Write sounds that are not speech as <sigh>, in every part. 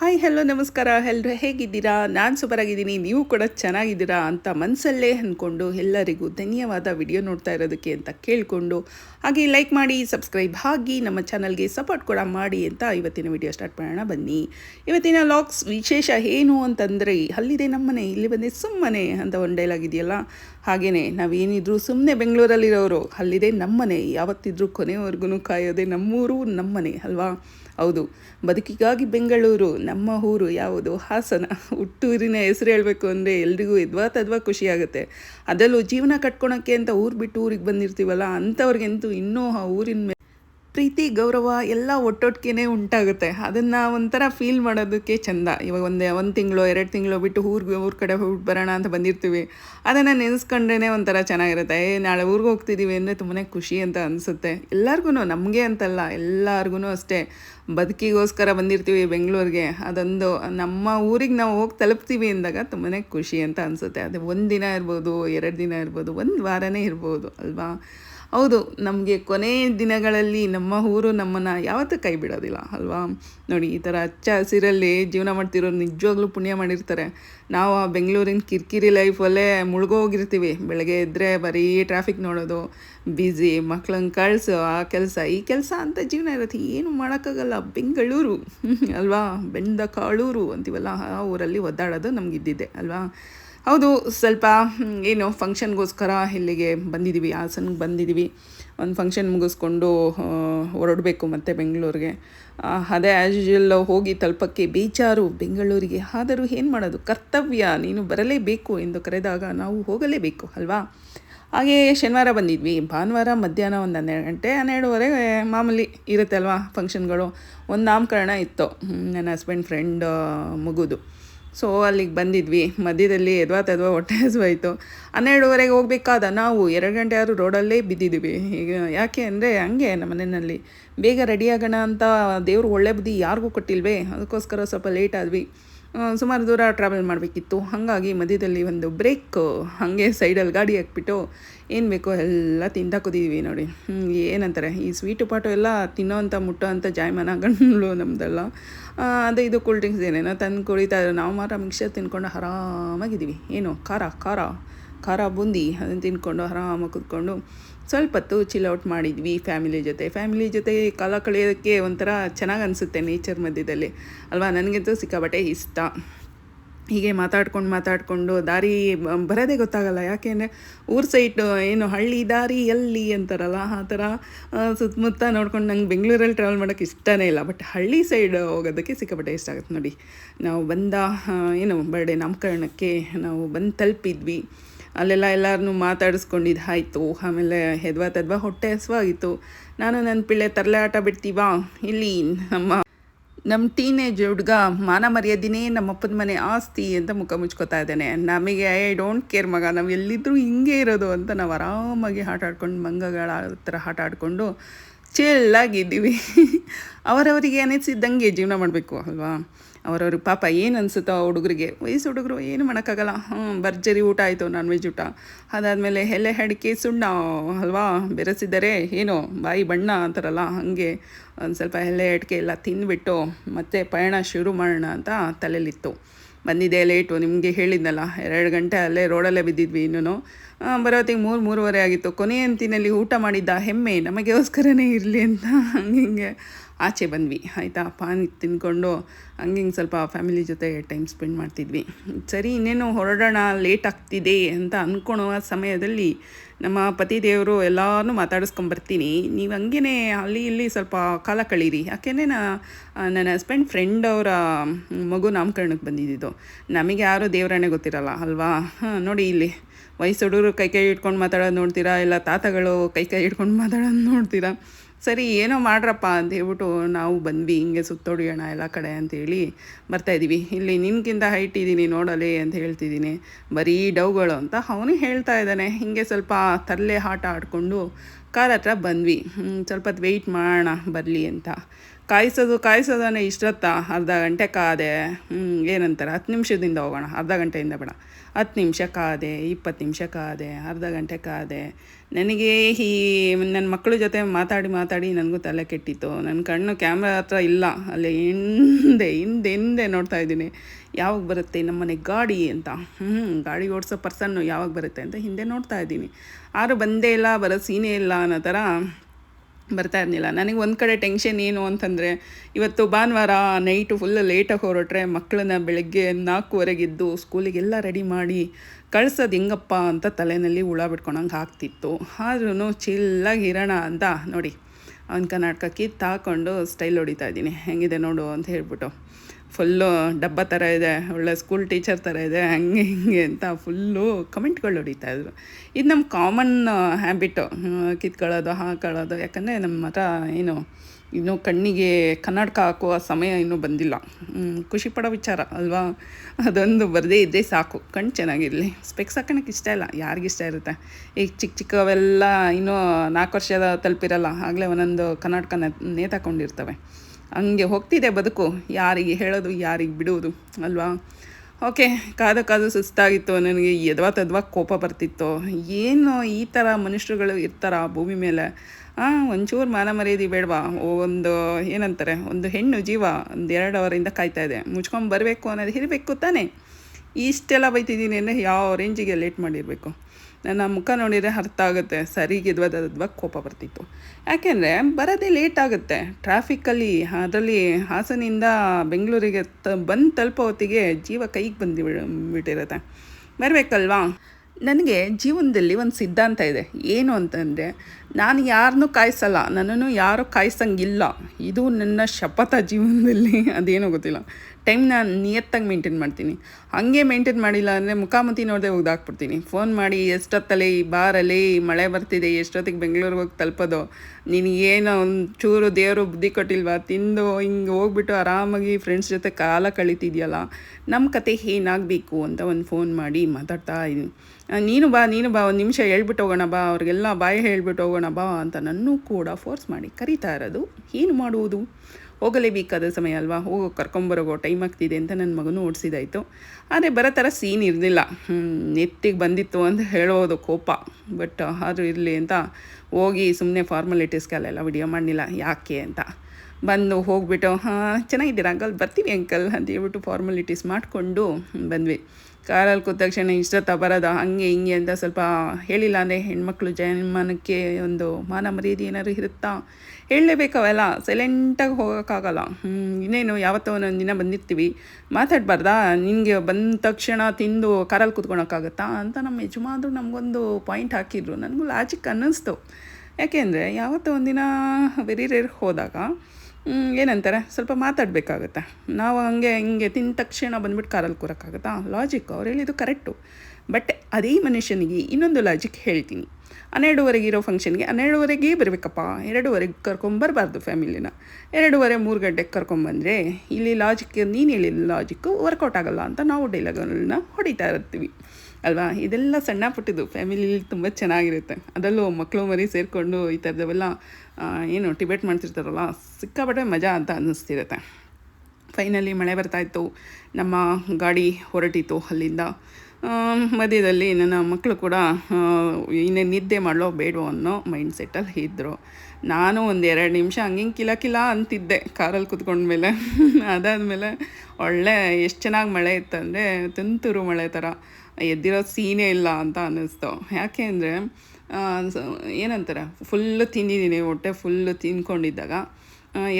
Hi hello ನಮಸ್ಕಾರ. ಎಲ್ಲರೂ ಹೇಗಿದ್ದೀರಾ? ನಾನು ಸೂಪರಾಗಿದ್ದೀನಿ. ನೀವು ಕೂಡ ಚೆನ್ನಾಗಿದ್ದೀರಾ ಅಂತ ಮನಸ್ಸಲ್ಲೇ ಅಂದ್ಕೊಂಡು ಎಲ್ಲರಿಗೂ ಧನ್ಯವಾದ ವಿಡಿಯೋ ನೋಡ್ತಾ ಇರೋದಕ್ಕೆ ಅಂತ ಕೇಳಿಕೊಂಡು ಹಾಗೆ ಲೈಕ್ ಮಾಡಿ ಸಬ್ಸ್ಕ್ರೈಬ್ ಆಗಿ ನಮ್ಮ ಚಾನಲ್ಗೆ ಸಪೋರ್ಟ್ ಕೂಡ ಮಾಡಿ ಅಂತ ಇವತ್ತಿನ ವಿಡಿಯೋ ಸ್ಟಾರ್ಟ್ ಮಾಡೋಣ ಬನ್ನಿ. ಇವತ್ತಿನ ಲಾಕ್ಸ್ ವಿಶೇಷ ಏನು ಅಂತಂದರೆ, ಅಲ್ಲಿದೆ ನಮ್ಮನೆ, ಇಲ್ಲಿ ಬಂದೆ ಸುಮ್ಮನೆ ಅಂತ ಒಂದು ಡೈಲಾಗ್ ಇದೆಯಲ್ಲ? ಹಾಗೆಯೇ ನಾವೇನಿದ್ರು ಸುಮ್ಮನೆ ಬೆಂಗಳೂರಲ್ಲಿರೋರು, ಅಲ್ಲಿದೆ ನಮ್ಮನೆ. ಯಾವತ್ತಿದ್ರೂ ಕೊನೆವರೆಗೂ ಕಾಯೋದೆ ನಮ್ಮೂರು, ನಮ್ಮನೆ, ಅಲ್ವಾ? ಹೌದು. ಬದುಕಿಗಾಗಿ ಬೆಂಗಳೂರು, ನಮ್ಮ ಊರು ಯಾವುದು? ಹಾಸನ. ಹುಟ್ಟೂರಿನ ಹೆಸರು ಹೇಳಬೇಕು ಅಂದರೆ ಎಲ್ರಿಗೂ ಎದ್ವಾ ತದ್ವಾ ಖುಷಿಯಾಗುತ್ತೆ ಅದರಲ್ಲೂ ಜೀವನ ಕಟ್ಕೊಳಕ್ಕೆ ಅಂತ ಊರು ಬಿಟ್ಟು ಊರಿಗೆ ಬಂದಿರ್ತೀವಲ್ಲ, ಅಂಥವ್ರಿಗಂತೂ ಇನ್ನೂ ಆ ಊರಿನ ಪ್ರೀತಿ, ಗೌರವ ಎಲ್ಲ ಒಟ್ಟೊಟ್ಟಿಗೆ ಉಂಟಾಗುತ್ತೆ. ಅದನ್ನು ಒಂಥರ ಫೀಲ್ ಮಾಡೋದಕ್ಕೆ ಚೆಂದ. ಇವಾಗ ಒಂದು ಒಂದು ತಿಂಗಳು, ಎರಡು ತಿಂಗಳು ಬಿಟ್ಟು ಊರಿಗೆ ಊರ ಕಡೆ ಹೋಗಿ ಬರೋಣ ಅಂತ ಬಂದಿರ್ತೀವಿ. ಅದನ್ನು ನೆನೆಸ್ಕೊಂಡ್ರೇ ಒಂಥರ ಚೆನ್ನಾಗಿರುತ್ತೆ. ಏ, ನಾಳೆ ಊರಿಗೆ ಹೋಗ್ತಿದ್ದೀವಿ ಅಂದರೆ ತುಂಬಾ ಖುಷಿ ಅಂತ ಅನಿಸುತ್ತೆ. ಎಲ್ಲರಿಗೂ ನಮಗೆ ಅಂತಲ್ಲ ಎಲ್ಲರಿಗೂ ಅಷ್ಟೇ. ಬದುಕಿಗೋಸ್ಕರ ಬಂದಿರ್ತೀವಿ ಬೆಂಗಳೂರಿಗೆ. ಅದೊಂದು, ನಮ್ಮ ಊರಿಗೆ ನಾವು ಹೋಗಿ ತಲುಪ್ತೀವಿ ಅಂದಾಗ ತುಂಬಾ ಖುಷಿ ಅಂತ ಅನಿಸುತ್ತೆ. ಅದು ಒಂದು ದಿನ ಇರ್ಬೋದು, ಎರಡು ದಿನ ಇರ್ಬೋದು, ಒಂದು ವಾರನೇ ಇರ್ಬೋದು, ಅಲ್ವಾ? ಹೌದು, ನಮಗೆ ಕೊನೆ ದಿನಗಳಲ್ಲಿ ನಮ್ಮ ಊರು ನಮ್ಮನ್ನು ಯಾವತ್ತೂ ಕೈ ಬಿಡೋದಿಲ್ಲ, ಅಲ್ವಾ? ನೋಡಿ, ಈ ಥರ ಹಚ್ಚ ಹಸಿರಲ್ಲಿ ಜೀವನ ಮಾಡ್ತಿರೋರು ನಿಜವಾಗ್ಲೂ ಪುಣ್ಯ ಮಾಡಿರ್ತಾರೆ. ನಾವು ಆ ಬೆಂಗಳೂರಿನ ಕಿರಿಕಿರಿ ಲೈಫಲ್ಲೇ ಮುಳುಗೋಗಿರ್ತೀವಿ. ಬೆಳಗ್ಗೆ ಎದ್ದರೆ ಬರೀ ಟ್ರಾಫಿಕ್ ನೋಡೋದು ಬ್ಯುಸಿ ಮಕ್ಳನ್ನ ಕಳಿಸು, ಆ ಕೆಲಸ, ಈ ಕೆಲಸ ಅಂತ ಜೀವನ ಇರುತ್ತೆ ಏನು ಮಾಡೋಕ್ಕಾಗಲ್ಲ. ಬೆಂಗಳೂರು, ಅಲ್ವಾ? ಬೆಂದ ಕಾಳೂರು ಅಂತೀವಲ್ಲ, ಆ ಊರಲ್ಲಿ ಒದ್ದಾಡೋದು ನಮಗಿದ್ದಿದೆ ಅಲ್ವಾ? ಹೌದು, ಸ್ವಲ್ಪ ಏನು ಫಂಕ್ಷನ್ಗೋಸ್ಕರ ಇಲ್ಲಿಗೆ ಬಂದಿದ್ದೀವಿ ಹಾಸನ್ಗೆ ಬಂದಿದ್ದೀವಿ ಒಂದು ಫಂಕ್ಷನ್ ಮುಗಿಸ್ಕೊಂಡು ಹೊರಡಬೇಕು ಮತ್ತೆ ಬೆಂಗಳೂರಿಗೆ. ಅದೇ ಆ್ಯಸ್ ಯೂಶಲ್ ಹೋಗಿ ತಲುಪಕ್ಕೆ ಬೇಜಾರು, ಬೆಂಗಳೂರಿಗೆ ಆದರೂ ಏನು ಮಾಡೋದು? ಕರ್ತವ್ಯ, ನೀನು ಬರಲೇಬೇಕು ಎಂದು ಕರೆದಾಗ ನಾವು ಹೋಗಲೇಬೇಕು, ಅಲ್ವಾ? ಹಾಗೆ ಶನಿವಾರ ಬಂದಿದ್ವಿ. ಭಾನುವಾರ ಮಧ್ಯಾಹ್ನ ಒಂದು ಹನ್ನೆರಡು ಗಂಟೆ ಹನ್ನೆರಡುವರೆಗೆ ಮಾಮೂಲಿ ಇರುತ್ತೆ ಅಲ್ವಾ ಫಂಕ್ಷನ್ಗಳು ಒಂದು ನಾಮಕರಣ ಇತ್ತು. ನನ್ನ ಹಸ್ಬೆಂಡ್ ಫ್ರೆಂಡ್ ಮಗುದು. ಸೊ ಅಲ್ಲಿಗೆ ಬಂದಿದ್ವಿ. ಮಧ್ಯದಲ್ಲಿ ಎದ್ವಾ ತದ್ವಾ ಹೊಟ್ಟೆ ಹಸುವಾಯಿತು. ಹನ್ನೆರಡುವರೆಗೆ ಹೋಗ್ಬೇಕಾದ ನಾವು, ಎರಡು ಗಂಟೆ ಆದರೂ ರೋಡಲ್ಲೇ ಬಿದ್ದಿದ್ದೀವಿ ಈಗ ಯಾಕೆ ಅಂದರೆ, ಹಂಗೆ ನಮ್ಮ ಮನೆಯಲ್ಲಿ, ಬೇಗ ರೆಡಿ ಆಗೋಣ ಅಂತ ದೇವರು ಒಳ್ಳೆ ಬುದ್ಧಿ ಯಾರಿಗೂ ಕೊಟ್ಟಿಲ್ವೇ? ಅದಕ್ಕೋಸ್ಕರ ಸ್ವಲ್ಪ ಲೇಟ್ ಆದ್ವಿ. ಸುಮಾರು ದೂರ ಟ್ರಾವೆಲ್ ಮಾಡಬೇಕಿತ್ತು. ಹಾಗಾಗಿ ಮಧ್ಯದಲ್ಲಿ ಒಂದು ಬ್ರೇಕ್ ಹಾಗೆ ಸೈಡಲ್ಲಿ ಗಾಡಿ ಹಾಕ್ಬಿಟ್ಟು ಏನು ಬೇಕೋ ಎಲ್ಲ ತಿಂತಾ ಕೂತಿದ್ವಿ ನೋಡಿ ಏನಂತಾರೆ? ಈ ಸ್ವೀಟು ಪಾಟು ಎಲ್ಲ ತಿನ್ನೋ ಅಂಥ ಮುಟ್ಟೋ ಅಂಥ ಜಾಯ್ಮಾನ ಗಂಡು ನಮ್ಮದೆಲ್ಲ ಅದೇ ಇದು ಕೂಲ್ ಡ್ರಿಂಕ್ಸ್ ಏನೇನೋ ತಂದು ಕುಡಿತಾ ಇದ್ರು. ನಾವು ಮಾತ್ರ ಮಿಕ್ಸರ್ ತಿನ್ಕೊಂಡು ಆರಾಮಾಗಿದ್ದೀವಿ. ಏನು? ಖಾರ ಖಾರ. ಖಾರ ಬೂಂದಿ ಅದನ್ನು ತಿನ್ಕೊಂಡು ಆರಾಮಾಗಿ ಕುತ್ಕೊಂಡು ಸ್ವಲ್ಪ ಹೊತ್ತು ಚಿಲ್ ಔಟ್ ಮಾಡಿದ್ವಿ ಫ್ಯಾಮಿಲಿ ಜೊತೆ. ಫ್ಯಾಮಿಲಿ ಜೊತೆ ಕಾಲ ಕಳೆಯೋದಕ್ಕೆ ಒಂಥರ ಚೆನ್ನಾಗಿ ಅನಿಸುತ್ತೆ ನೇಚರ್ ಮಧ್ಯದಲ್ಲಿ. ಅಲ್ವಾ? ನನಗಂತೂ ಸಿಕ್ಕಾಬಟ್ಟೆ ಇಷ್ಟ. ಹೀಗೆ ಮಾತಾಡ್ಕೊಂಡು ಮಾತಾಡಿಕೊಂಡು ದಾರಿ ಬರೋದೇ ಗೊತ್ತಾಗಲ್ಲ. ಯಾಕೆಂದರೆ ಊರ ಸೈಟು ಏನು ಹಳ್ಳಿ ದಾರಿ ಎಲ್ಲಿ ಅಂತಾರಲ್ಲ, ಆ ಥರ ಸುತ್ತಮುತ್ತ ನೋಡ್ಕೊಂಡು ನಂಗೆ ಬೆಂಗಳೂರಲ್ಲಿ ಟ್ರಾವೆಲ್ ಮಾಡೋಕ್ಕೆ ಇಷ್ಟನೇ ಇಲ್ಲ. ಬಟ್ ಹಳ್ಳಿ ಸೈಡ್ ಹೋಗೋದಕ್ಕೆ ಸಿಕ್ಕಾಪಟ್ಟೆ ಇಷ್ಟ ಆಗುತ್ತೆ ನೋಡಿ. ನಾವು ಬಂದ ಏನು ಬರ್ಡೇ ನಾಮಕರಣಕ್ಕೆ ನಾವು ಬಂದು ತಲುಪಿದ್ವಿ. ಅಲ್ಲೆಲ್ಲ ಎಲ್ಲರನ್ನೂ ಮಾತಾಡಿಸ್ಕೊಂಡಿದ್ದು ಆಯಿತು. ಆಮೇಲೆ ಹೆದ್ವಾ ತದ್ವಾ ಹೊಟ್ಟೆ ಹಸುವಾಗಿತ್ತು. ನಾನು ನನ್ನ ಪಿಳ್ಳೆ ತರಲೆ ಆಟ ಬಿಡ್ತೀವಾ? ಇಲ್ಲಿ ನಮ್ಮ ನಮ್ಮ ಟೀನೇಜ್ ಹುಡುಗ ಮಾನ ಮರ್ಯಾದಿನೇ ನಮ್ಮಪ್ಪನ ಮನೆ ಆಸ್ತಿ ಅಂತ ಮುಖ ಮುಚ್ಕೋತಾ ಇದ್ದಾನೆ. ನಮಗೆ ಐ ಡೋಂಟ್ ಕೇರ್ ಮಗ, ನಾವು ಎಲ್ಲಿದ್ದರೂ ಹಿಂಗೆ ಇರೋದು ಅಂತ ನಾವು ಆರಾಮಾಗಿ ಆಟ ಮಂಗಗಳ ಹತ್ರ ಆಟ ಆಡಿಕೊಂಡು ಚಿಲ್ಲಾಗಿದ್ದೀವಿ ಅವರವರಿಗೆ ಅನಿಸಿದ್ದಂಗೆ ಜೀವನ ಮಾಡಬೇಕು ಅಲ್ವಾ? ಅವರವ್ರಿಗೆ ಪಾಪ ಏನು ಅನಿಸುತ್ತೋ ಆ ಹುಡುಗರಿಗೆ? ವಯಸ್ಸು ಹುಡುಗರು, ಏನು ಮಾಡೋಕ್ಕಾಗಲ್ಲ. ಹ್ಞೂ ಭರ್ಜರಿ ಊಟ ಆಯಿತು ನಾನ್ ವೆಜ್ ಊಟ. ಅದಾದಮೇಲೆ, ಎಲೆ ಅಡಿಕೆ ಸುಣ್ಣ ಅಲ್ವಾ? ಬೆರೆಸಿದರೆ ಏನು? ಬಾಯಿ ಬಣ್ಣ ಅಂತಾರಲ್ಲ ಹಾಗೆ ಒಂದು ಸ್ವಲ್ಪ ಎಲೆ ಅಡಿಕೆ ಎಲ್ಲ ತಿಂದುಬಿಟ್ಟು ಮತ್ತೆ ಪಯಣ ಶುರು ಮಾಡೋಣ ಅಂತ ತಲೆಯಲ್ಲಿತ್ತು ಬಂದಿದೆ ಲೇಟು, ನಿಮಗೆ ಹೇಳಿದ್ನಲ್ಲ, ಎರಡು ಗಂಟೆ ಅಲ್ಲೇ ರೋಡಲ್ಲೇ ಬಿದ್ದಿದ್ವಿ ಇನ್ನೂ ಬರೋತ್ತಿಗೆ ಮೂರು, ಮೂರುವರೆ ಆಗಿತ್ತು. ಕೊನೆಯಂತಿನಲ್ಲಿ ಊಟ ಮಾಡಿದ್ದ ಹೆಮ್ಮೆ ನಮಗೋಸ್ಕರನೇ ಇರಲಿ ಅಂತ, ಹಂಗೆ ಹಿಂಗೆ. ಆಚೆ ಬಂದ್ವಿ. ಆಯಿತಾ? ಪಾನ್ ತಿಂದ್ಕೊಂಡು ಹಂಗೆ ಹಿಂಗೆ ಸ್ವಲ್ಪ ಫ್ಯಾಮಿಲಿ ಜೊತೆ ಟೈಮ್ ಸ್ಪೆಂಡ್ ಮಾಡ್ತಿದ್ವಿ. ಸರಿ, ಇನ್ನೇನು ಹೊರಡೋಣ, ಲೇಟ್ ಆಗ್ತಿದೆ ಅಂತ ಅಂದ್ಕೊಳುವ ಸಮಯದಲ್ಲಿ ನಮ್ಮ ಪತಿ ದೇವರು ಎಲ್ಲರೂ ಮಾತಾಡಿಸ್ಕೊಂಬರ್ತೀನಿ ನೀವು ಹಂಗೇ ಅಲ್ಲಿ ಇಲ್ಲಿ ಸ್ವಲ್ಪ ಕಾಲ ಕಳೀರಿ. ಯಾಕೆಂದರೆ ನಾ ನನ್ನ ಹಸ್ಬೆಂಡ್ ಫ್ರೆಂಡ್ ಅವರ ಮಗು ನಾಮಕರಣಕ್ಕೆ ಬಂದಿದ್ದು. ನಮಗೆ ಯಾರೂ ದೇವರನ್ನೇ ಗೊತ್ತಿರಲ್ಲ, ಅಲ್ವಾ? ಹಾಂ, ನೋಡಿ ಇಲ್ಲಿ. ವಯಸ್ಸು ಹುಡುಗರು ಕೈ ಕೈ ಇಟ್ಕೊಂಡು ಮಾತಾಡೋದು ನೋಡ್ತೀರಾ? ಇಲ್ಲ ತಾತಗಳು ಕೈ ಕೈ ಇಟ್ಕೊಂಡು ಮಾತಾಡೋದು ನೋಡ್ತೀರಾ? ಸರಿ, ಏನೋ ಮಾಡ್ರಪ್ಪ ಅಂತ ಹೇಳ್ಬಿಟ್ಟು ನಾವು ಬಂದ್ವಿ, ಹಿಂಗೆ ಸುತ್ತೊಡಿಯೋಣ ಎಲ್ಲ ಕಡೆ ಅಂತೇಳಿ ಬರ್ತಾಯಿದ್ದೀವಿ ಇಲ್ಲಿ ನಿನ್ಗಿಂತ ಹೈಟ್ ಇದ್ದೀನಿ ನೋಡಲೇ ಅಂತ ಹೇಳ್ತಿದ್ದೀನಿ. ಬರೀ ಡೌಗಳು ಅಂತ ಅವನು ಹೇಳ್ತಾ ಇದ್ದಾನೆ. ಹಿಂಗೆ ಸ್ವಲ್ಪ ತರಲೆ ಆಟ ಆಡಿಕೊಂಡು ಕಾರ್ ಹತ್ರ ಬಂದ್ವಿ. ಸ್ವಲ್ಪ ಹೊತ್ತು ವೆಯ್ಟ್ ಮಾಡೋಣ, ಬರಲಿ ಅಂತ. ಕಾಯಿಸೋದು, ಕಾಯಿಸೋದನ್ನೇ ಇಷ್ಟೊತ್ತಾ, ಅರ್ಧ ಗಂಟೆ ಕಾದೆ. ಏನಂತಾರೆ? ಹತ್ತು ನಿಮಿಷದಿಂದ ಹೋಗೋಣ. ಅರ್ಧ ಗಂಟೆಯಿಂದ ಬೇಡ. ಹತ್ತು ನಿಮಿಷ ಕಾದೆ, ಇಪ್ಪತ್ತು ನಿಮಿಷ ಕಾದೆ, ಅರ್ಧ ಗಂಟೆ ಕಾದೆ. ನನಗೆ ಈ ನನ್ನ ಮಕ್ಕಳ ಜೊತೆ ಮಾತಾಡಿ ಮಾತಾಡಿ ನನಗೂ ತಲೆ ಕೆಟ್ಟಿತ್ತು. ನನ್ನ ಕಣ್ಣು ಕ್ಯಾಮ್ರಾ ಹತ್ರ ಇಲ್ಲ. ಅಲ್ಲಿ ಹಿಂದೆ ಹಿಂದೆ ಹಿಂದೆ ನೋಡ್ತಾ ಇದ್ದೀನಿ. ಯಾವಾಗ ಬರುತ್ತೆ ನಮ್ಮನೆ ಗಾಡಿ ಅಂತ? ಹ್ಞೂ ಗಾಡಿ ಓಡಿಸೋ ಪರ್ಸನ್ನು ಯಾವಾಗ ಬರುತ್ತೆ ಅಂತ ಹಿಂದೆ ನೋಡ್ತಾ ಇದ್ದೀನಿ. ಆರು ಬಂದೇ ಇಲ್ಲ, ಬರೋ ಸೀನೇ ಇಲ್ಲ ಅನ್ನೋ ಥರ ಬರ್ತಾ ಇರಲಿಲ್ಲ. ನನಗೆ ಒಂದು ಕಡೆ ಟೆನ್ಷನ್ ಏನು ಅಂತಂದರೆ, ಇವತ್ತು ಭಾನುವಾರ ನೈಟು ಫುಲ್ ಲೇಟಾಗಿ ಹೊರಟ್ರೆ ಮಕ್ಕಳನ್ನ ಬೆಳಗ್ಗೆ ನಾಲ್ಕೂವರೆಗಿದ್ದು ಸ್ಕೂಲಿಗೆಲ್ಲ ರೆಡಿ ಮಾಡಿ ಕಳ್ಸೋದು ಹೆಂಗಪ್ಪ ಅಂತ ತಲೆಯಲ್ಲಿ ಹುಳ ಬಿಟ್ಕೊಳಂಗೆ ಆಗ್ತಿತ್ತು. ಆದ್ರೂ ಚಿಲ್ಲಾಗಿ ಇರೋಣ ಅಂತ ನೋಡಿ. ಅವ್ನ ಕರ್ನಾಟಕ ಕಿತ್ತು ಹಾಕ್ಕೊಂಡು ಸ್ಟೈಲ್ ಹೊಡಿತಾ ಇದ್ದೀನಿ. ಹೆಂಗಿದೆ ನೋಡು ಅಂತ ಹೇಳ್ಬಿಟ್ಟು. ಫುಲ್ಲು ಡಬ್ಬ ಥರ ಇದೆ, ಒಳ್ಳೆ ಸ್ಕೂಲ್ ಟೀಚರ್ ಥರ ಇದೆ, ಹಂಗೆ ಹಿಂಗೆ ಅಂತ ಫುಲ್ಲು ಕಮೆಂಟ್ಗಳು ಹೊಡಿತಾ ಇದ್ರು. ಇದು ನಮ್ಮ ಕಾಮನ್ ಹ್ಯಾಬಿಟು ಕಿತ್ಕೊಳ್ಳೋದು, ಹಾಕೊಳ್ಳೋದು. ಯಾಕಂದರೆ ನಮ್ಮ ಹತ್ರ ಏನು, ಇನ್ನೂ ಕಣ್ಣಿಗೆ ಕನ್ನಡಕ ಹಾಕುವ ಸಮಯ ಇನ್ನೂ ಬಂದಿಲ್ಲ. ಖುಷಿ ಪಡೋ ವಿಚಾರ ಅಲ್ವಾ? ಅದೊಂದು ಬರದೇ ಇದ್ದೇ ಸಾಕು. ಕಣ್ಣು ಚೆನ್ನಾಗಿರಲಿ. ಸ್ಪೆಕ್ಸ್ ಹಾಕೋಣಕ್ಕೆ ಇಷ್ಟ ಇಲ್ಲ. ಯಾರಿಗಿಷ್ಟ ಇರುತ್ತೆ? ಈಗ ಚಿಕ್ಕ ಚಿಕ್ಕವೆಲ್ಲ ಇನ್ನೂ ನಾಲ್ಕು ವರ್ಷದ ತಲುಪಿರಲ್ಲ. ಆಗಲೇ ಒಂದೊಂದು ಕನ್ನಡಕ ನೇತಾಕೊಂಡಿರ್ತವೆ. ಹಂಗೆ ಹೋಗ್ತಿದೆ ಬದುಕು. ಯಾರಿಗೆ ಹೇಳೋದು, ಯಾರಿಗೆ ಬಿಡುವುದು ಅಲ್ವಾ? ಓಕೆ, ಕಾದು ಕಾದು ಸುಸ್ತಾಗಿತ್ತು ನನಗೆ. ಎದ್ವಾ ತದ್ವಾ ಕೋಪ ಬರ್ತಿತ್ತು. ಏನು ಈ ಥರ ಮನುಷ್ಯರುಗಳು ಇರ್ತಾರ ಭೂಮಿ ಮೇಲೆ? ಹಾಂ ಒಂಚೂರು ಮಾನ ಮರ್ಯಾದೆ ಬೇಡವಾ? ಒಂದು ಏನಂತಾರೆ? ಒಂದು ಹೆಣ್ಣು ಜೀವ ಒಂದು ಎರಡು ಅವರಿಂದ ಕಾಯ್ತಾ ಇದೆ. ಮುಚ್ಕೊಂಡು ಬರಬೇಕು ಅನ್ನೋದು ಇರಬೇಕು ತಾನೇ. ಇಷ್ಟೆಲ್ಲ ಬೈತಿದ್ದೀನಿ ಅಂದರೆ ಯಾವ ರೇಂಜಿಗೆ ಲೇಟ್ ಮಾಡಿರಬೇಕು? ನನ್ನ ಮುಖ ನೋಡಿದರೆ ಅರ್ಥ ಆಗುತ್ತೆ. ಸರಿಗೆ ಇದ್ವದದ್ವ ಕೋಪ ಬರ್ತಿತ್ತು. ಯಾಕೆಂದರೆ ಬರೋದೇ ಲೇಟ್ ಆಗುತ್ತೆ. ಟ್ರಾಫಿಕ್ಕಲ್ಲಿ ಅದರಲ್ಲಿ ಹಾಸನಿಂದ ಬೆಂಗಳೂರಿಗೆ ತ ಬಂದು ತಲುಪೋ ಹೊತ್ತಿಗೆ ಜೀವ ಕೈಗೆ ಬಂದು ಬಿಟ್ಟಿರುತ್ತೆ. ಬರಬೇಕಲ್ವಾ? ನನಗೆ ಜೀವನದಲ್ಲಿ ಒಂದು ಸಿದ್ಧಾಂತ ಇದೆ. ಏನು ಅಂತಂದರೆ, ನಾನು ಯಾರನ್ನೂ ಕಾಯಿಸಲ್ಲ. ನನ್ನನ್ನು ಯಾರೂ ಕಾಯಿಸಂಗಿಲ್ಲ. ಇದು ನನ್ನ ಶಪಥ ಜೀವನದಲ್ಲಿ. ಅದೇನೋ ಗೊತ್ತಿಲ್ಲ. ಟೈಮ್ನ ನಿಯತ್ತಾಗಿ ಮೇಂಟೈನ್ ಮಾಡ್ತೀನಿ. ಹಾಗೆ ಮೇಂಟೈನ್ ಮಾಡಿಲ್ಲ ಅಂದರೆ ಮುಖಾಮುಖಿ ನೋಡದೆ ಒಗ್ದಾಕ್ಬಿಡ್ತೀನಿ ಫೋನ್ ಮಾಡಿ ಎಷ್ಟೊತ್ತಲ್ಲಿ ಬಾರಲ್ಲಿ ಮಳೆ ಬರ್ತಿದೆ, ಎಷ್ಟೊತ್ತಿಗೆ ಬೆಂಗಳೂರಿಗೆ ಹೋಗಿ ತಲುಪೋದು ನಿನಗೇನೋ ಒಂದು ಚೂರು ದೇವರು ಬುದ್ಧಿ ಕೊಟ್ಟಿಲ್ವಾ, ತಿಂದು ಹಿಂಗೆ ಹೋಗ್ಬಿಟ್ಟು ಆರಾಮಾಗಿ ಫ್ರೆಂಡ್ಸ್ ಜೊತೆ ಕಾಲ ಕಳೀತಿದೆಯಲ್ಲ ನಮ್ಮ ಕತೆ ಏನಾಗಬೇಕು ಅಂತ ಒಂದು ಫೋನ್ ಮಾಡಿ ಮಾತಾಡ್ತಾ ಇದ್ದೀನಿ ನೀನು ಬಾ ನೀನು ಬಾ, ಒಂದು ನಿಮಿಷ ಹೇಳ್ಬಿಟ್ಟು ಹೋಗೋಣ ಬಾ, ಅವ್ರಿಗೆಲ್ಲ ಬಾಯಿ ಹೇಳ್ಬಿಟ್ಟು ಹೋಗೋಣ ಬಾ ಅಂತ ನನ್ನೂ ಕೂಡ ಫೋರ್ಸ್ ಮಾಡಿ ಕರೀತಾ ಇರೋದು. ಏನು ಮಾಡುವುದು? ಹೋಗಲೇಬೇಕಾದ ಸಮಯ ಅಲ್ವಾ? ಹೋಗೋ ಕರ್ಕೊಂಬರೋಗೋ ಟೈಮ್ ಆಗ್ತಿದೆ ಅಂತ ನನ್ನ ಮಗನೂ ಓಡಿಸಿದಾಯಿತು. ಆದರೆ ಬರೋ ಥರ ಸೀನ್ ಇರಲಿಲ್ಲ. ನೆತ್ತಿಗೆ ಬಂದಿತ್ತು ಅಂತ ಹೇಳೋದು ಕೋಪ. ಬಟ್ ಆದರೂ ಇರಲಿ ಅಂತ ಹೋಗಿ ಸುಮ್ಮನೆ ಫಾರ್ಮಾಲಿಟೀಸ್ಗೆಲ್ಲ ವಿಡಿಯೋ ಮಾಡಲಿಲ್ಲ. ಯಾಕೆ ಅಂತ. ಬಂದು ಹೋಗ್ಬಿಟ್ಟು, ಹಾಂ, ಚೆನ್ನಾಗಿದ್ದೀರಾ? ಅಂಕಲ್ ಬರ್ತೀವಿ ಅಂಕಲ್ ಅಂತ ಹೇಳ್ಬಿಟ್ಟು ಫಾರ್ಮಾಲಿಟೀಸ್ ಮಾಡಿಕೊಂಡು ಬಂದ್ವಿ. ಕಾರಲ್ಲಿ ಕೂತ ತಕ್ಷಣ ಇಷ್ಟೊತ್ತ ಬರೋದು, ಹಂಗೆ ಹಿಂಗೆ ಅಂತ ಸ್ವಲ್ಪ ಹೇಳಿಲ್ಲ ಅಂದರೆ ಹೆಣ್ಮಕ್ಳು ಜನ್ಮನಕ್ಕೆ ಒಂದು ಮಾನ ಮರ್ಯಾದೆ ಏನಾದ್ರು ಇರುತ್ತಾ? ಹೇಳಲೇಬೇಕು ಅವೆಲ್ಲ ಸೈಲೆಂಟಾಗಿ ಹೋಗೋಕ್ಕಾಗಲ್ಲ. ಇನ್ನೇನು ಯಾವತ್ತೋ ಒಂದೊಂದು ದಿನ ಬಂದಿರ್ತೀವಿ. ಮಾತಾಡಬಾರ್ದಾ? ನಿನಗೆ ಬಂದ ತಕ್ಷಣ ತಿಂದು ಕಾರಲ್ಲಿ ಕೂತ್ಕೊಳಕ್ಕಾಗತ್ತಾ? ಅಂತ ನಮ್ಮ ಯಜಮಾನ್ರು ನಮಗೊಂದು ಪಾಯಿಂಟ್ ಹಾಕಿದ್ರು. ನನಗೂ ಲಾಜಿಕ್ ಅನ್ನಿಸ್ತು. ಯಾಕೆಂದರೆ ಯಾವತ್ತೋ ಒಂದಿನ ವೆರಿ ರೇರ್ ಹೋದಾಗ ಏನಂತಾರೆ? ಸ್ವಲ್ಪ ಮಾತಾಡಬೇಕಾಗತ್ತೆ? ನಾವು ಹಂಗೆ ಹಿಂಗೆ ತಿಂದ ತಕ್ಷಣ ಬಂದ್ಬಿಟ್ಟು ಕಾರಲ್ಲಿ ಕೂರೋಕ್ಕಾಗತ್ತಾ? ಲಾಜಿಕ್ ಅವ್ರು ಹೇಳಿದ್ದು ಕರೆಕ್ಟು ಬಟ್ ಅದೇ ಮನುಷ್ಯನಿಗೆ ಇನ್ನೊಂದು ಲಾಜಿಕ್ ಹೇಳ್ತೀನಿ. ಹನ್ನೆರಡುವರೆಗೆ ಇರೋ ಫಂಕ್ಷನ್ಗೆ ಹನ್ನೆರಡುವರೆಗೆ ಬರಬೇಕಪ್ಪ. ಎರಡೂವರೆಗೆ ಕರ್ಕೊಂಬರಬಾರ್ದು ಫ್ಯಾಮಿಲಿನ ಎರಡೂವರೆ, ಮೂರು ಗಂಟೆಗೆ ಕರ್ಕೊಂಬಂದರೆ ಇಲ್ಲಿ ಲಾಜಿಕ್ ನೀನು ಹೇಳಿದ ಲಾಜಿಕ್ಕು ವರ್ಕೌಟ್ ಆಗಲ್ಲ ಅಂತ ನಾವು ಡೈಲಾಗ್ಗಳನ್ನ ಹೊಡಿತಾ ಇರ್ತೀವಿ. ಅಲ್ವಾ? ಇದೆಲ್ಲ ಸಣ್ಣ ಪುಟ್ಟಿದ್ದು. ಫ್ಯಾಮಿಲಿಲಿ ತುಂಬ ಚೆನ್ನಾಗಿರುತ್ತೆ. ಅದರಲ್ಲೂ ಮಕ್ಕಳು ಮರಿ ಸೇರಿಕೊಂಡು ಈ ಥರದವೆಲ್ಲ ಏನು ಟಿಬೇಟ್ ಮಾಡ್ತಿರ್ತಾರಲ್ಲ, ಸಿಕ್ಕಾಪಟ್ಟೆ ಮಜಾ ಅಂತ ಅನ್ನಿಸ್ತಿರುತ್ತೆ ಫೈನಲಿ ಮಳೆ ಬರ್ತಾಯಿತ್ತು ನಮ್ಮ ಗಾಡಿ ಹೊರಟಿತ್ತು ಅಲ್ಲಿಂದ. ಮಧ್ಯದಲ್ಲಿ ನನ್ನ ಮಕ್ಕಳು ಕೂಡ ಇನ್ನೇ ನಿದ್ದೆ ಮಾಡಲೋ ಬೇಡೋ ಅನ್ನೋ ಮೈಂಡ್ ಸೆಟ್ಟಲ್ಲಿ ಇದ್ದರು ನಾನು ಒಂದು ಎರಡು ನಿಮಿಷ ಹಂಗಿಂಗೆ ಕಿಲ ಕಿಲ ಅಂತಿದ್ದೆ ಕಾರಲ್ಲಿ ಕುತ್ಕೊಂಡ್ಮೇಲೆ <laughs> ಅದಾದಮೇಲೆ ಒಳ್ಳೆ ಎಷ್ಟು ಚೆನ್ನಾಗಿ ಮಳೆ ಇತ್ತಂದರೆ ತುಂತುರು ಮಳೆ ಥರ. ಎದ್ದಿರೋ ಸೀನೇ ಇಲ್ಲ ಅಂತ ಅನ್ನಿಸ್ತು. ಯಾಕೆ ಅಂದರೆ ಏನಂತಾರೆ ಫುಲ್ಲು ತಿಂದಿದ್ದೀನಿ, ಹೊಟ್ಟೆ ಫುಲ್ಲು ತಿನ್ಕೊಂಡಿದ್ದಾಗ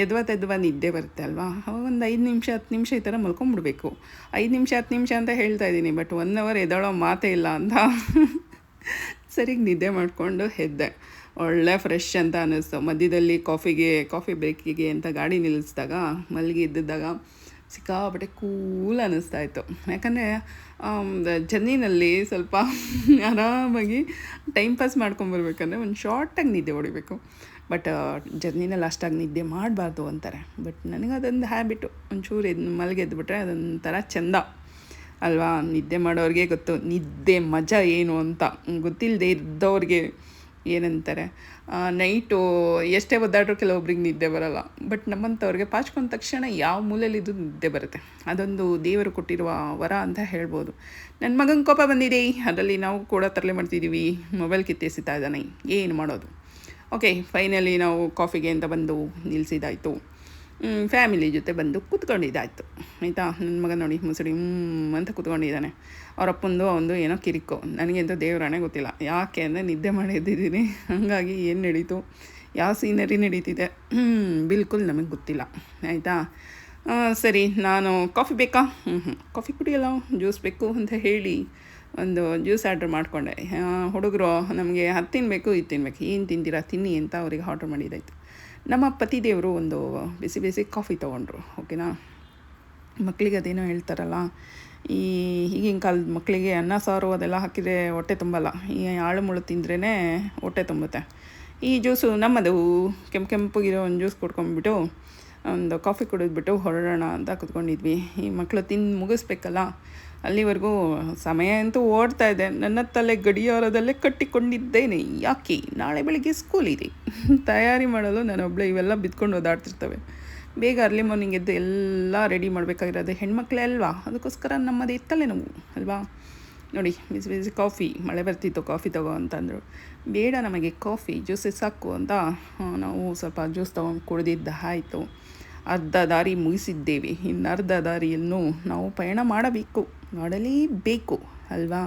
ಎದ್ವಾ ತೆದ್ವ ನಿದ್ದೆ ಬರುತ್ತೆ ಅಲ್ವಾ? ಅವಾಗ ಒಂದು ಐದು ನಿಮಿಷ, ಹತ್ತು ನಿಮಿಷ ಈ ಥರ ಮಲ್ಕೊಂಬಿಡ್ಬೇಕು. ಐದು ನಿಮಿಷ, ಹತ್ತು ನಿಮಿಷ ಅಂತ ಹೇಳ್ತಾ ಇದ್ದೀನಿ ಬಟ್ ಒನ್ ಅವರ್ ಎದ್ದಾಳೋ ಮಾತೇ ಇಲ್ಲ ಅಂತ. <laughs> ಸರಿಗೆ ನಿದ್ದೆ ಮಾಡಿಕೊಂಡು ಎದ್ದೆ. ಒಳ್ಳೆ ಫ್ರೆಶ್ ಅಂತ ಅನ್ನಿಸ್ತು. ಮಧ್ಯದಲ್ಲಿ ಕಾಫಿಗೆ ಕಾಫಿ ಬ್ರೇಕಿಗೆ ಅಂತ ಗಾಡಿ ನಿಲ್ಲಿಸಿದಾಗ ಮಲಗಿ ಇದ್ದಿದ್ದಾಗ ಸಿಕ್ಕಾಪಟ್ಟೆ ಕೂಲ್ ಅನ್ನಿಸ್ತಾ ಇತ್ತು ಯಾಕಂದರೆ ಜರ್ನಿನಲ್ಲಿ ಸ್ವಲ್ಪ ಆರಾಮಾಗಿ ಟೈಮ್ ಪಾಸ್ ಮಾಡ್ಕೊಂಬರ್ಬೇಕಂದ್ರೆ ಒಂದು ಶಾರ್ಟಾಗಿ ನಿದ್ದೆ ಹೊಡಿಬೇಕು. ಬಟ್ ಜರ್ನಿನಲ್ಲಿ ಅಷ್ಟಾಗಿ ನಿದ್ದೆ ಮಾಡಬಾರ್ದು ಅಂತಾರೆ. ಬಟ್ ನನಗೆ ಅದೊಂದು ಹ್ಯಾಬಿಟು ಒಂಚೂರು ಎದ್ದು ಮಲಗೆದ್ಬಿಟ್ರೆ ಅದೊಂಥರ ಚೆಂದ. ಅಲ್ವಾ? ನಿದ್ದೆ ಮಾಡೋರಿಗೆ ಗೊತ್ತು. ನಿದ್ದೆ ಮಜಾ ಏನು ಅಂತ. ಗೊತ್ತಿಲ್ಲದೆ ಇದ್ದವ್ರಿಗೆ ಏನಂತಾರೆ ನೈಟು ಎಷ್ಟೇ ಒದ್ದಾಡ್ರೂ ಕೆಲವೊಬ್ರಿಗೆ ನಿದ್ದೆ ಬರಲ್ಲ. ಬಟ್ ನಮ್ಮಂಥವ್ರಿಗೆ ಪಾಚ್ಕೊಂಡ ತಕ್ಷಣ ಯಾವ ಮೂಲೆಯಲ್ಲಿದ್ದು ನಿದ್ದೆ ಬರುತ್ತೆ. ಅದೊಂದು ದೇವರು ಕೊಟ್ಟಿರುವ ವರ ಅಂತ ಹೇಳ್ಬೋದು. ನನ್ನ ಮಗನ ಕೋಪ ಬಂದಿದೆ. ಅದರಲ್ಲಿ ನಾವು ಕೂಡ ತರಲೆ ಮಾಡ್ತಿದ್ದೀವಿ ಮೊಬೈಲ್ ಕಿತ್ತೆಸಿತಾ ಇದ್ದಾನೆ. ಏನು ಮಾಡೋದು? ಓಕೆ, ಫೈನಲಿ ನಾವು ಕಾಫಿಗೆ ಅಂತ ಬಂದು ನಿಲ್ಲಿಸಿದಾಯಿತು ಫ್ಯಾಮಿಲಿ ಜೊತೆ ಬಂದು ಕೂತ್ಕೊಂಡಿದ್ದಾಯಿತು. ಆಯಿತಾ? ನನ್ನ ಮಗ ನೋಡಿ ಮುಸುಡಿ ಹ್ಞೂ ಅಂತ ಕೂತ್ಕೊಂಡಿದ್ದಾನೆ. ಅವ್ರ ಒಂದು ಏನೋ ಕಿರಿಕು. ನನಗೆಂತೂ ದೇವರಾಣೆ ಗೊತ್ತಿಲ್ಲ. ಯಾಕೆ ಅಂದರೆ ನಿದ್ದೆ ಮಾಡಿ ಎದ್ದಿದ್ದೀನಿ. ಹಾಗಾಗಿ ಏನು ನಡೀತು? ಯಾವ ಸೀನರಿ ನಡೀತಿದೆ? ಬಿಲ್ಕುಲ್ ನಮಗೆ ಗೊತ್ತಿಲ್ಲ. ಆಯಿತಾ? ಸರಿ, ನಾನು ಕಾಫಿ ಬೇಕಾ? ಹ್ಞೂ ಹ್ಞೂ ಕಾಫಿ ಕುಡಿಯಲ್ಲ? ಜ್ಯೂಸ್ ಬೇಕು ಅಂತ ಹೇಳಿ ಒಂದು ಜ್ಯೂಸ್ ಆರ್ಡ್ರ್ ಮಾಡಿಕೊಂಡೆ. ಹುಡುಗರು ನಮಗೆ ಹತ್ತು ತಿನ್ನಬೇಕು ಇದು ತಿನ್ನಬೇಕು ಏನು ತಿಂತೀರಾ? ತಿನ್ನಿ ಅಂತ ಅವರಿಗೆ ಆರ್ಡ್ರ್ ಮಾಡಿದ್ದಾಯಿತು ನಮ್ಮ ಪತಿದೇವರು ಒಂದು ಬಿಸಿ ಬಿಸಿ ಕಾಫಿ ತೊಗೊಂಡ್ರು. ಓಕೆನಾ? ಮಕ್ಕಳಿಗೆ ಅದೇನೋ ಹೇಳ್ತಾರಲ್ಲ ಈ ಈಗಿನ ಕಾಲದ ಮಕ್ಕಳಿಗೆ ಅನ್ನ, ಸಾರು ಅದೆಲ್ಲ ಹಾಕಿದರೆ ಹೊಟ್ಟೆ ತುಂಬಲ್ಲ. ಈ ಆಳು ಮುಳು ತಿಂದ್ರೇ ಹೊಟ್ಟೆ ತುಂಬುತ್ತೆ. ಈ ಜ್ಯೂಸು ನಮ್ಮದು. ಕೆಂಪು ಕೆಂಪಗಿರೋ ಒಂದು ಜ್ಯೂಸ್ ಕೊಡ್ಕೊಂಡ್ಬಿಟ್ಟು ಒಂದು ಕಾಫಿ ಕುಡಿದ್ಬಿಟ್ಟು ಹೊರಡೋಣ ಅಂತ ಕುತ್ಕೊಂಡಿದ್ವಿ. ಈ ಮಕ್ಕಳು ತಿಂದು ಮುಗಿಸ್ಬೇಕಲ್ಲ? ಅಲ್ಲಿವರೆಗೂ ಸಮಯ ಅಂತೂ ಓಡ್ತಾ ಇದೆ. ನನ್ನ ತಲೆ ಗಡಿಯಾರದಲ್ಲೇ ಕಟ್ಟಿಕೊಂಡಿದ್ದೇನೆ. ಯಾಕೆ? ನಾಳೆ ಬೆಳಿಗ್ಗೆ ಸ್ಕೂಲ್ ಇದೆ ತಯಾರಿ ಮಾಡಲು ನಾನೊಬ್ಬಳೆ ಇವೆಲ್ಲ ಬಿದ್ಕೊಂಡು ಓದಾಡ್ತಿರ್ತವೆ. ಬೇಗ ಅರ್ಲಿ ಮಾರ್ನಿಂಗ್ ಎದ್ದು ಎಲ್ಲ ರೆಡಿ ಮಾಡಬೇಕಾಗಿರೋದು. ಹೆಣ್ಮಕ್ಳೇ ಅಲ್ವಾ? ಅದಕ್ಕೋಸ್ಕರ ನಮ್ಮದು ಇತ್ತಲ್ಲೇ ನಾವು, ಅಲ್ವಾ? ನೋಡಿ ಬಿಸಿ ಬಿಸಿ ಕಾಫಿ ಮಳೆ ಬರ್ತಿತ್ತು ಕಾಫಿ ತಗೋ ಅಂತಂದರು. ಬೇಡ ನಮಗೆ ಕಾಫಿ ಜ್ಯೂಸೇ ಸಾಕು ಅಂತ ನಾವು ಸ್ವಲ್ಪ ಜ್ಯೂಸ್ ತೊಗೊಂಡು ಕುಡಿದಿದ್ದ ಆಯಿತು. ಅರ್ಧ ದಾರಿ ಮುಗಿಸಿದ್ದೇವೆ. ಇನ್ನು ಅರ್ಧ ದಾರಿಯನ್ನು ನಾವು ಪಯಣ ಮಾಡಬೇಕು, ಮಾಡಲೇಬೇಕು, ಅಲ್ವಾ?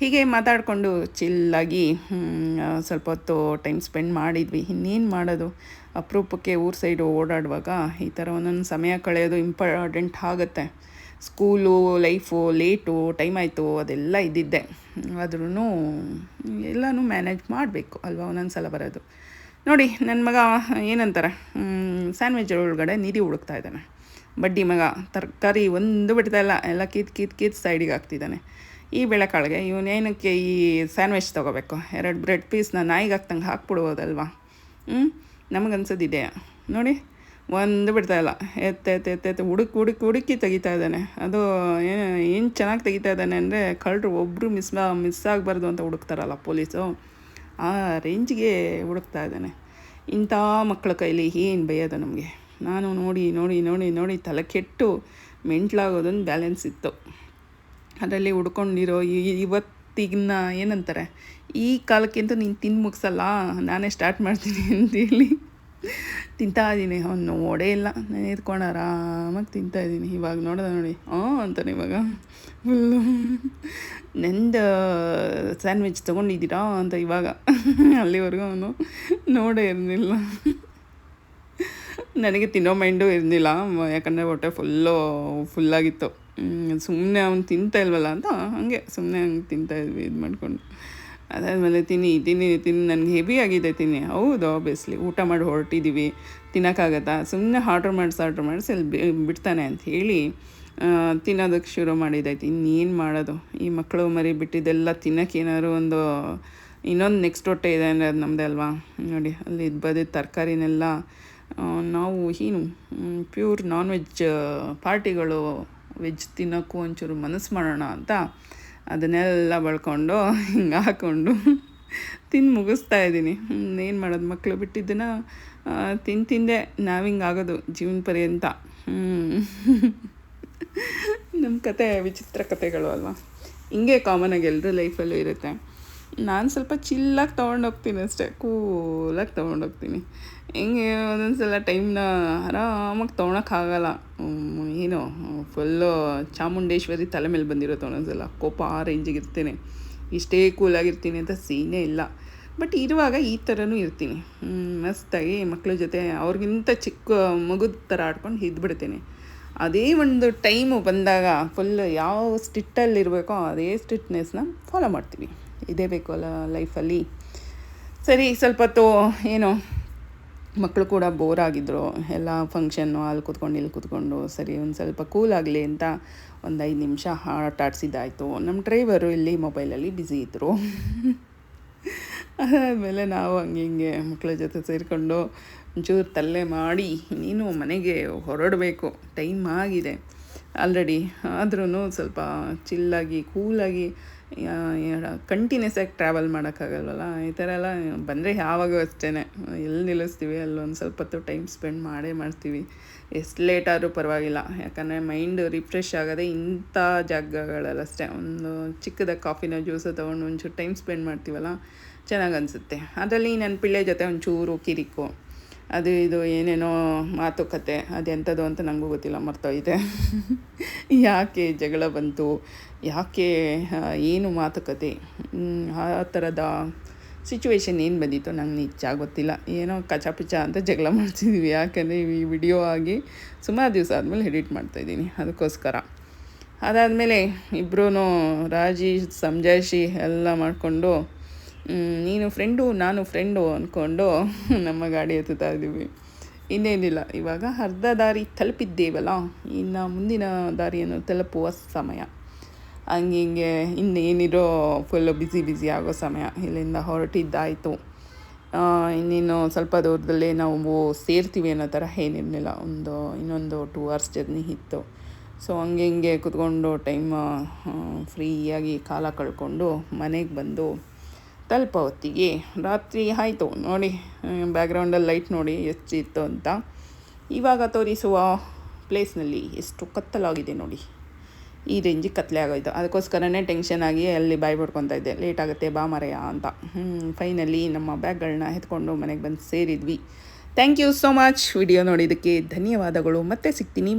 ಹೀಗೆ ಮಾತಾಡಿಕೊಂಡು ಚಿಲ್ಲಾಗಿ ಸ್ವಲ್ಪ ಹೊತ್ತು ಟೈಮ್ ಸ್ಪೆಂಡ್ ಮಾಡಿದ್ವಿ. ಇನ್ನೇನು ಮಾಡೋದು? ಅಪರೂಪಕ್ಕೆ ಊರ್ ಸೈಡು ಓಡಾಡುವಾಗ ಈ ಥರ ಒಂದೊಂದು ಸಮಯ ಕಳೆಯೋದು ಇಂಪಾರ್ಟೆಂಟ್ ಆಗುತ್ತೆ. ಸ್ಕೂಲು ಲೈಫು ಲೇಟು ಟೈಮ್ ಆಯಿತು, ಅದೆಲ್ಲ ಇದ್ದಿದ್ದೆ. ಆದ್ರೂ ಎಲ್ಲನೂ ಮ್ಯಾನೇಜ್ ಮಾಡಬೇಕು ಅಲ್ವಾ ಒಂದೊಂದು ಸಲ ಬರೋದು. ನೋಡಿ ನನ್ನ ಮಗ ಏನಂತಾರೆ? ಸ್ಯಾಂಡ್ವಿಚ್ ಒಳಗಡೆ ನಿಧಿ ಹುಡುಕ್ತಾ ಇದ್ದಾನೆ. ಬಡ್ಡಿ ಮಗ, ತರಕಾರಿ ಒಂದು ಬಿಡ್ತಾ ಇಲ್ಲ. ಎಲ್ಲ ಕಿತ್ ಕಿತ್ ಕಿತ್ ಸೈಡಿಗೆ ಹಾಕ್ತಿದ್ದಾನೆ. ಈ ಬೆಳೆಕಾಳಿಗೆ ಇವನೇನಕ್ಕೆ ಈ ಸ್ಯಾಂಡ್ವಿಚ್ ತೊಗೋಬೇಕು? ಎರಡು ಬ್ರೆಡ್ ಪೀಸ್ನ ನಾಯಿಗೆ ಹಾಕ್ದಂಗೆ ಹಾಕ್ಬಿಡ್ಬೋದಲ್ವಾ? ಹ್ಞೂ ನಮಗನ್ಸೋದಿದೆ. ನೋಡಿ, ಒಂದು ಬಿಡ್ತಾ ಇಲ್ಲ. ಎತ್ತೆ ಎತ್ತೆ, ಎತ್ತ ಹುಡುಕಿ ಹುಡುಕಿ ಹುಡುಕಿ ತೆಗಿತಾ ಇದ್ದಾನೆ. ಅದು ಏನು ಏನು ಚೆನ್ನಾಗಿ ತೆಗಿತಾ ಇದ್ದಾನೆ ಅಂದರೆ ಕಳ್ಳರು ಒಬ್ಬರು ಮಿಸ್ ಮಿಸ್ ಆಗಬಾರ್ದು ಅಂತ ಹುಡುಕ್ತಾರಲ್ಲ ಪೊಲೀಸು. ಆ ರೇಂಜ್ಗೆ ಹುಡುಕ್ತಾ ಇದ್ದಾನೆ. ಇಂಥ ಮಕ್ಕಳ ಕೈಲಿ ಏನು ಬೈಯೋದು ನಮಗೆ? ನಾನು ನೋಡಿ ನೋಡಿ ನೋಡಿ ನೋಡಿ ತಲೆ ಕೆಟ್ಟು ಮೆಂಟ್ಲಾಗೋದೊಂದು ಬ್ಯಾಲೆನ್ಸ್ ಇತ್ತು. ಅದರಲ್ಲಿ ಉಡ್ಕೊಂಡಿರೋ ಇವತ್ತಿಗಿನ್ನ ಏನಂತಾರೆ, ಈ ಕಾಲಕ್ಕಿಂತ ನೀನು ತಿಂದು ಮುಗಿಸಲ್ಲ, ನಾನೇ ಸ್ಟಾರ್ಟ್ ಮಾಡ್ತೀನಿ ಅಂತೇಳಿ ತಿಂತಾ ಇದ್ದೀನಿ ಅವನು ನೋಡೇ ಇಲ್ಲ. ನಾನು ಎತ್ಕೊಂಡು ಆರಾಮಾಗಿ ತಿಂತಾ ಇದ್ದೀನಿ ಇವಾಗ ನೋಡೋದ ನೋಡಿ. ಹ್ಞೂ ಅಂತಾನೆ ಇವಾಗ. ಫುಲ್ಲು ನಂದು ಸ್ಯಾಂಡ್ವಿಚ್ ತೊಗೊಂಡಿದ್ದೀರಾ ಅಂತ ಇವಾಗ. ಅಲ್ಲಿವರೆಗೂ ಅವನು ನೋಡೇ ಇರಲಿಲ್ಲ. ನನಗೆ ತಿನ್ನೋ ಮೈಂಡು ಇರಲಿಲ್ಲ. ಯಾಕಂದರೆ ಹೊಟ್ಟೆ ಫುಲ್ಲು ಫುಲ್ಲಾಗಿತ್ತು ಸುಮ್ಮನೆ ಅವ್ನು ತಿಂತಾ ಇಲ್ವಲ್ಲ ಅಂತ ಹಾಗೆ ಸುಮ್ಮನೆ ಹಂಗೆ ತಿಂತಾ ಇದ್ವಿ, ಇದು ಮಾಡಿಕೊಂಡು. ಅದಾದಮೇಲೆ ತಿನ್ನಿ ತಿನ್ನಿ ತಿನ್ನಿ, ನನಗೆ ಹೆವಿ ಆಗಿದೆ ತಿನ್ನಿ. ಹೌದು ಆಬ್ವಿಯಸ್ಲಿ ಊಟ ಮಾಡಿ ಹೊರಟಿದ್ದೀವಿ ತಿನ್ನೋಕ್ಕಾಗತ್ತಾ? ಸುಮ್ಮನೆ ಆರ್ಡ್ರ್ ಮಾಡಿಸಿ ಆರ್ಡ್ರ್ ಮಾಡಿಸಿ ಅಲ್ಲಿ ಬಿಡ್ತಾನೆ ಅಂತ ಹೇಳಿ ತಿನ್ನೋದಕ್ಕೆ ಶುರು ಮಾಡಿದ್ದಾಯ್ತು ಇನ್ನೇನು ಮಾಡೋದು? ಈ ಮಕ್ಕಳು ಮರಿ ಬಿಟ್ಟಿದ್ದೆಲ್ಲ ತಿನ್ನೋಕೆ ಏನಾದ್ರು ಒಂದು, ಇನ್ನೊಂದು ನೆಕ್ಸ್ಟ್ ಹೊಟ್ಟೆ ಇದೆ ಅಂದರೆ ಅದು ನಮ್ಮದೇ ಅಲ್ವಾ? ನೋಡಿ, ಅಲ್ಲಿ ಇದು ಬದಿದ್ದ ತರಕಾರಿನೆಲ್ಲ ನಾವು ಏನು ಪ್ಯೂರ್ ನಾನ್ ವೆಜ್ ಪಾರ್ಟಿಗಳು ವೆಜ್ ತಿನ್ನೋಕ್ಕೂ ಒಂಚೂರು ಮನಸ್ಸು ಮಾಡೋಣ ಅಂತ ಅದನ್ನೆಲ್ಲ ಬಳ್ಕೊಂಡು ಹಿಂಗೆ ಹಾಕ್ಕೊಂಡು ತಿಂದು ಮುಗಿಸ್ತಾ ಇದ್ದೀನಿ. ಏನು ಮಾಡೋದು? ಮಕ್ಕಳು ಬಿಟ್ಟಿದ್ದನ್ನು ತಿಂದು ತಿಂದೆ ನಾವು ಹಿಂಗೆ ಆಗೋದು ಜೀವನ ಪರ್ಯಂತ. ನಮ್ಮ ಕತೆ ವಿಚಿತ್ರ ಕತೆಗಳು ಅಲ್ವಾ? ಹಿಂಗೆ ಕಾಮನಾಗಿ ಎಲ್ಲರ ಲೈಫಲ್ಲೂ ಇರುತ್ತೆ. ನಾನು ಸ್ವಲ್ಪ ಚಿಲ್ಲಾಗಿ ತೊಗೊಂಡೋಗ್ತೀನಿ ಅಷ್ಟೇ, ಕೂಲಾಗಿ ತೊಗೊಂಡೋಗ್ತೀನಿ. ಹೆಂಗೆ ಒಂದೊಂದು ಸಲ ಟೈಮ್ನ ಆರಾಮಾಗಿ ತೊಗೊಳಕ್ಕಾಗಲ್ಲ. ಏನೋ ಫುಲ್ಲು ಚಾಮುಂಡೇಶ್ವರಿ ತಲೆ ಮೇಲೆ ಬಂದಿರುತ್ತೆ ಒಂದೊಂದ್ಸಲ, ಕೋಪ ಆ ರೇಂಜಿಗೆ ಇರ್ತೇನೆ. ಇಷ್ಟೇ ಕೂಲಾಗಿರ್ತೀನಿ ಅಂತ ಸೀನೇ ಇಲ್ಲ. ಬಟ್ ಇರುವಾಗ ಈ ಥರನೂ ಇರ್ತೀನಿ. ಮಸ್ತಾಗಿ ಮಕ್ಕಳ ಜೊತೆ ಅವ್ರಿಗಿಂತ ಚಿಕ್ಕ ಮಗುದ ಥರ ಆಡ್ಕೊಂಡು ಇದ್ಬಿಡ್ತೀನಿ ಅದೇ ಒಂದು ಟೈಮು ಬಂದಾಗ ಫುಲ್ ಯಾವ ಸ್ಟಿಟ್ಟಲ್ಲಿರಬೇಕೋ ಅದೇ ಸ್ಟಿಟ್ನೆಸ್ನ ಫಾಲೋ ಮಾಡ್ತೀವಿ ಇದೇ ಬೇಕು ಅಲ್ಲ ಲೈಫಲ್ಲಿ. ಸರಿ, ಸ್ವಲ್ಪ ಹೊತ್ತು ಏನು ಮಕ್ಕಳು ಕೂಡ ಬೋರ್ ಆಗಿದ್ದರು ಎಲ್ಲ ಫಂಕ್ಷನ್ನು ಅಲ್ಲಿ ಕೂತ್ಕೊಂಡು, ಇಲ್ಲಿ ಕೂತ್ಕೊಂಡು, ಸರಿ, ಒಂದು ಸ್ವಲ್ಪ ಕೂಲ್ ಆಗಲಿ ಅಂತ ಒಂದು ಐದು ನಿಮಿಷ ಆಟ ಆಡಿಸಿದ್ದಾಯಿತು. ನಮ್ಮ ಡ್ರೈವರು ಇಲ್ಲಿ ಮೊಬೈಲಲ್ಲಿ ಬ್ಯುಸಿ ಇದ್ದರು ಅದಾದಮೇಲೆ ನಾವು ಹಂಗೆ ಹಿಂಗೆ ಮಕ್ಕಳ ಜೊತೆ ಸೇರಿಕೊಂಡು ಒಂಚೂರು ತಲ್ಲೆ ಮಾಡಿ, ನೀನು ಮನೆಗೆ ಹೊರಡಬೇಕು ಟೈಮ್ ಆಗಿದೆ. ಆಲ್ರೆಡಿ ಆದ್ರೂ ಸ್ವಲ್ಪ ಚಿಲ್ಲಾಗಿ ಕೂಲಾಗಿ ಕಂಟಿನ್ಯೂಸ್ ಆಗಿ ಟ್ರಾವೆಲ್ ಮಾಡೋಕ್ಕಾಗಲ್ವಲ್ಲ? ಈ ಥರ ಎಲ್ಲ ಬಂದರೆ ಯಾವಾಗೂ ಅಷ್ಟೇ ಎಲ್ಲಿ ನಿಲ್ಲಿಸ್ತೀವಿ ಅಲ್ಲೊಂದು ಸ್ವಲ್ಪ ಹೊತ್ತು ಟೈಮ್ ಸ್ಪೆಂಡ್ ಮಾಡೇ ಮಾಡ್ತೀವಿ. ಎಷ್ಟು ಲೇಟ್ ಆದರೂ ಪರವಾಗಿಲ್ಲ. ಯಾಕಂದರೆ ಮೈಂಡ್ ರಿಫ್ರೆಶ್ ಆಗೋದೇ ಇಂಥ ಜಾಗಗಳಲ್ಲಷ್ಟೇ ಒಂದು ಚಿಕ್ಕದ ಕಾಫಿನ ಜ್ಯೂಸು ತೊಗೊಂಡು ಒಂಚೂರು ಟೈಮ್ ಸ್ಪೆಂಡ್ ಮಾಡ್ತೀವಲ್ಲ? ಚೆನ್ನಾಗಿ ಅನಿಸುತ್ತೆ. ಅದರಲ್ಲಿ ನನ್ನ ಪಿಳ್ಳೆ ಜೊತೆ ಒಂಚೂರು ಕಿರಿಕು. ಅದು ಇದು ಏನೇನೋ ಮಾತುಕತೆ ಅದೆಂಥದ್ದು ಅಂತ ನನಗೂ ಗೊತ್ತಿಲ್ಲ, ಮರ್ತೋಯ್ತೆ. ಯಾಕೆ ಜಗಳ ಬಂತು? ಯಾಕೆ ಏನು ಮಾತುಕತೆ? ಆ ಥರದ ಸಿಚುವೇಶನ್ ಏನು ಬಂದಿತ್ತು ನಂಗೆ ನಿಜ ಗೊತ್ತಿಲ್ಲ. ಏನೋ ಕಚಾಪಿಚ ಅಂತ ಜಗಳ <laughs> ಮಾಡ್ತಿದ್ದೀವಿ ಯಾಕಂದರೆ ಈ ವಿಡಿಯೋ ಆಗಿ ಸುಮಾರು ದಿವಸ ಆದಮೇಲೆ ಎಡಿಟ್ ಮಾಡ್ತಾಯಿದ್ದೀನಿ ಅದಕ್ಕೋಸ್ಕರ. ಅದಾದಮೇಲೆ ಇಬ್ಬರೂ ರಾಜಿ ಸಂಜಾಯಿಸಿ ಎಲ್ಲ ಮಾಡಿಕೊಂಡು ನೀನು ಫ್ರೆಂಡು ನಾನು ಫ್ರೆಂಡು ಅಂದ್ಕೊಂಡು ನಮ್ಮ ಗಾಡಿ ಹತ್ತುತ್ತಾ ಇದ್ದೀವಿ. ಇನ್ನೇನಿಲ್ಲ, ಇವಾಗ ಅರ್ಧ ದಾರಿ ತಲುಪಿದ್ದೇವಲ್ಲ, ಇನ್ನು ಮುಂದಿನ ದಾರಿಯನ್ನು ತಲುಪುವ ಸಮಯ. ಹಂಗೆ ಹಿಂಗೆ ಇನ್ನೇನಿರೋ ಫುಲ್ಲು ಬ್ಯುಸಿ ಬ್ಯುಸಿ ಆಗೋ ಸಮಯ ಇಲ್ಲಿಂದ ಹೊರಟಿದ್ದಾಯಿತು. ಇನ್ನೇನು ಸ್ವಲ್ಪ ದೂರದಲ್ಲೇ ನಾವು ಸೇರ್ತೀವಿ ಅನ್ನೋ ಥರ ಏನಿರಲಿಲ್ಲ, ಒಂದು, ಇನ್ನೊಂದು ಟೂ ಅವರ್ಸ್ ಜರ್ನಿ ಇತ್ತು. ಸೊ ಹಂಗೆ ಹಿಂಗೆ ಕುತ್ಕೊಂಡು ಟೈಮ್ ಫ್ರೀಯಾಗಿ ಕಾಲ ಕಳ್ಕೊಂಡು ಮನೆಗೆ ಬಂದು ತಲುಪೋ ಹೊತ್ತಿಗೆ ರಾತ್ರಿ ಆಯಿತು. ನೋಡಿ ಬ್ಯಾಕ್ಗ್ರೌಂಡಲ್ಲಿ ಲೈಟ್ ನೋಡಿ ಎಷ್ಟಿತ್ತು ಅಂತ. ಇವಾಗ ತೋರಿಸುವ ಪ್ಲೇಸ್ನಲ್ಲಿ ಎಷ್ಟು ಕತ್ತಲಾಗಿದೆ ನೋಡಿ. ಈ ರೇಂಜಿಗೆ ಕತ್ತಲೆ ಆಗೋಯ್ತು. ಅದಕ್ಕೋಸ್ಕರನೇ ಟೆನ್ಷನ್ ಆಗಿ ಅಲ್ಲಿ ಬಾಯ್ ಬಿಡ್ಕೊತಾ ಇದ್ದೆ. ಲೇಟ್ ಆಗುತ್ತೆ, ಬಾ ಮರೆಯ ಅಂತ. ಫೈನಲಿ ನಮ್ಮ ಬ್ಯಾಗ್ಗಳನ್ನ ಎತ್ಕೊಂಡು ಮನೆಗೆ ಬಂದು ಸೇರಿದ್ವಿ. Thank you so much video ನೋಡಿದ್ದಕ್ಕೆ ಧನ್ಯವಾದಗಳು. ಮತ್ತೆ ಸಿಗ್ತೀನಿ.